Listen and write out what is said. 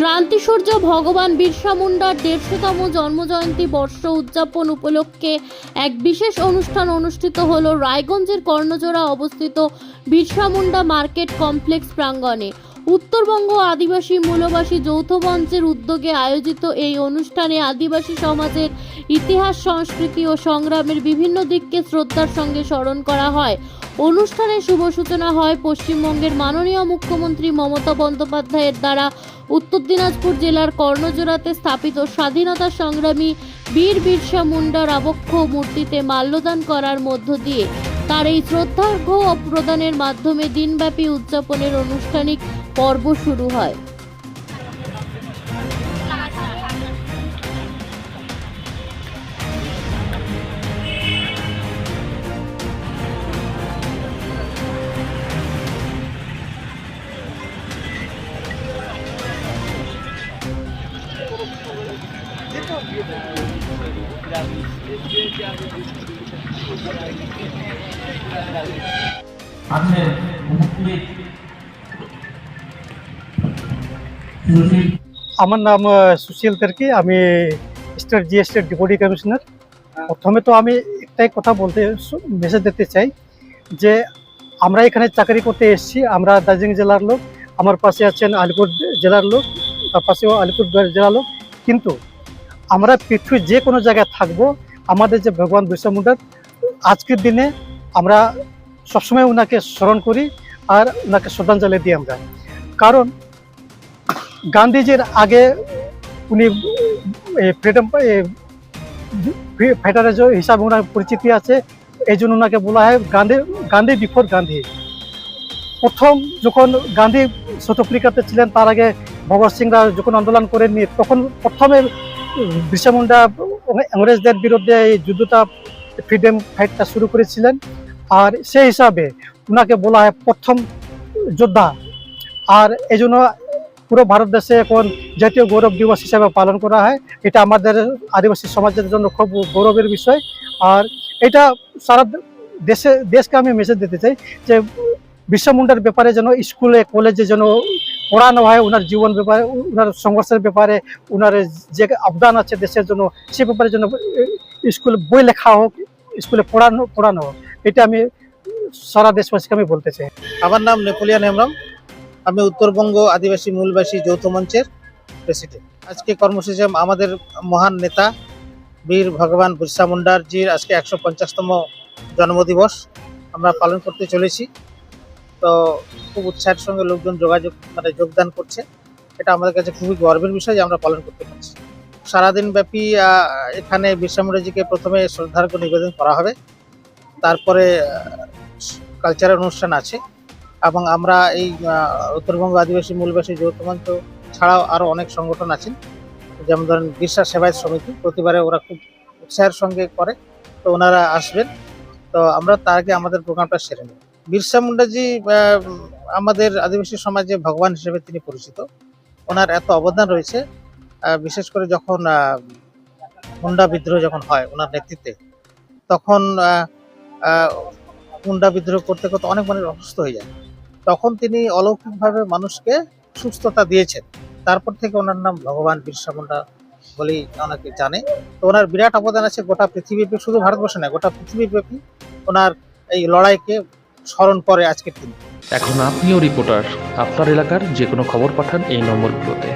ক্রান্তিসূর্য ভগবান বিরসা মুন্ডার দেড়শোতম জন্মজয়ন্তী বর্ষ উদযাপন উপলক্ষে এক বিশেষ অনুষ্ঠান অনুষ্ঠিত হল রায়গঞ্জের কর্ণজোড়া অবস্থিত বিরসা মুন্ডা মার্কেট কমপ্লেক্স প্রাঙ্গণে। উত্তরবঙ্গ আদিবাসী মূলবাসী যৌথ মঞ্চের উদ্যোগে আয়োজিত এই অনুষ্ঠানে আদিবাসী সমাজের ইতিহাস, সংস্কৃতি ও সংগ্রামের বিভিন্ন দিককে শ্রদ্ধার সঙ্গে স্মরণ করা হয়। অনুষ্ঠানের শুভ সূচনা হয় পশ্চিমবঙ্গের মাননীয় মুখ্যমন্ত্রী মমতা বন্দ্যোপাধ্যায়ের দ্বারা। উত্তর দিনাজপুর জেলার কর্ণজোড়াতে স্থাপিত স্বাধীনতা সংগ্রামী বীর বিরসা মুন্ডার আবক্ষ মূর্তিতে মাল্যদান করার মধ্য দিয়ে। তার এই শ্রদ্ধার্ঘ্য প্রদানের মাধ্যমে দিনব্যাপী উদযাপনের আনুষ্ঠানিক পর্ব শুরু হয়। আছে উপস্থিত আমার নাম সুশীল তেরকি। আমি স্টেট জিএসটি ডেপুটি কমিশনার। প্রথমে তো আমি একটাই কথা বলতে মেসেজ দিতে চাই যে আমরা এখানে চাকরি করতে এসেছি। আমরা দার্জিলিং জেলার লোক আমার পাশে আছেন আলিপুর জেলার লোক তার পাশেও আলিপুরদুয়ার জেলার লোক। কিন্তু আমরা পৃথিবীর যে কোনো জায়গায় থাকব আমাদের যে ভগবান বিরসা মুন্ডার আজকের দিনে আমরা সবসময় ওনাকে স্মরণ করি আর ওনাকে শ্রদ্ধাঞ্জলি দিই আমরা। কারণ গান্ধীজির আগে উনি ফ্রিডম ফাইটারের হিসাবে ওনার পরিচিতি আছে, এই জন্য ওনাকে বলা হয় গান্ধী গান্ধী বিফোর গান্ধী। প্রথম যখন গান্ধী সাউথ আফ্রিকাতে ছিলেন, তার আগে ভগৎ সিংরা যখন আন্দোলন করেননি, তখন প্রথমে বিরসা মুন্ডা ইংরেজদের বিরুদ্ধে এই যুদ্ধটা ফ্রিডম ফাইটটা শুরু করেছিলেন। আর সেই হিসাবে ওনাকে বলা হয় প্রথম যোদ্ধা। আর এই জন্য পুরো ভারত দেশে এখন জাতীয় গৌরব দিবস হিসাবে পালন করা হয়। এটা আমাদের আদিবাসী সমাজের জন্য খুব গৌরবের বিষয়। আর এটা সারা দেশে, দেশকে আমি মেসেজ দিতে চাই যে বিশ্ব মুন্ডার ব্যাপারে যেন স্কুলে, কলেজে যেন পড়ানো হয় ওনার জীবন ব্যাপারে ওনার সংঘর্ষের ব্যাপারে ওনার যে অবদান আছে দেশের জন্য, সে ব্যাপারে যেন স্কুল বই লেখা হোক, স্কুলে পড়ানো পড়ানো হোক। এটা আমি সারা দেশবাসীকে আমি বলতে চাই। আমার নাম নেপোলিয়ান হেমব্রম আমি উত্তরবঙ্গ আদিবাসী মূলবাসী যৌথ মঞ্চের প্রেসিডেন্ট। আজকে কর্মসূচি আমাদের মহান নেতা বীর ভগবান বিরসা মুন্ডারজির আজকে একশো পঞ্চাশতম জন্মদিবস আমরা পালন করতে চলেছি। তো খুব উৎসাহের সঙ্গে লোকজন যোগাযোগ মানে যোগদান করছে। এটা আমাদের কাছে খুবই গর্বের বিষয় যে আমরা পালন করতে পারছি। সারাদিন ব্যাপী এখানে বিরসা মুন্ডাজিকে প্রথমে শ্রদ্ধার্ঘ্য নিবেদন করা হবে। তারপরে কালচারাল অনুষ্ঠান আছে। এবং আমরা এই উত্তরবঙ্গ আদিবাসী মূলবাসী যৌথ মঞ্চ ছাড়াও আরও অনেক সংগঠন আছেন। যেমন ধরেন বিশ্বা সেবায়ত সমিতি, প্রতিবারে ওরা খুব উৎসাহের সঙ্গে করে, তো ওনারা আসবেন। তো আমরা তার আগে আমাদের প্রোগ্রামটা সেরে নেব। বিরসা মুন্ডাজি আমাদের আদিবাসী সমাজে ভগবান হিসেবে তিনি পরিচিত। ওনার এত অবদান রয়েছে বিশেষ করে যখন মুন্ডা বিদ্রোহ যখন হয় ওনার নেতৃত্বে, তখন মুন্ডা বিদ্রোহ করতে করতে অনেক মানুষ অসুস্থ হয়ে যায়। তখন তিনি অলৌকিকভাবে মানুষকে সুস্থতা দিয়েছেন। তারপর থেকে ওনার নাম ভগবান বিরসা মুন্ডা বলেই অনেকে জানে। তো ওনার বিরাট অবদান আছে গোটা পৃথিবীব্যাপী, শুধু ভারতবর্ষে নয়, গোটা পৃথিবীব্যাপী ওনার এই লড়াইকে স্মরণ করে আজকের দিন। এখন আপনিও রিপোর্টার। আপনার এলাকার যে কোনো খবর পাঠান এই নম্বরগুলোতে।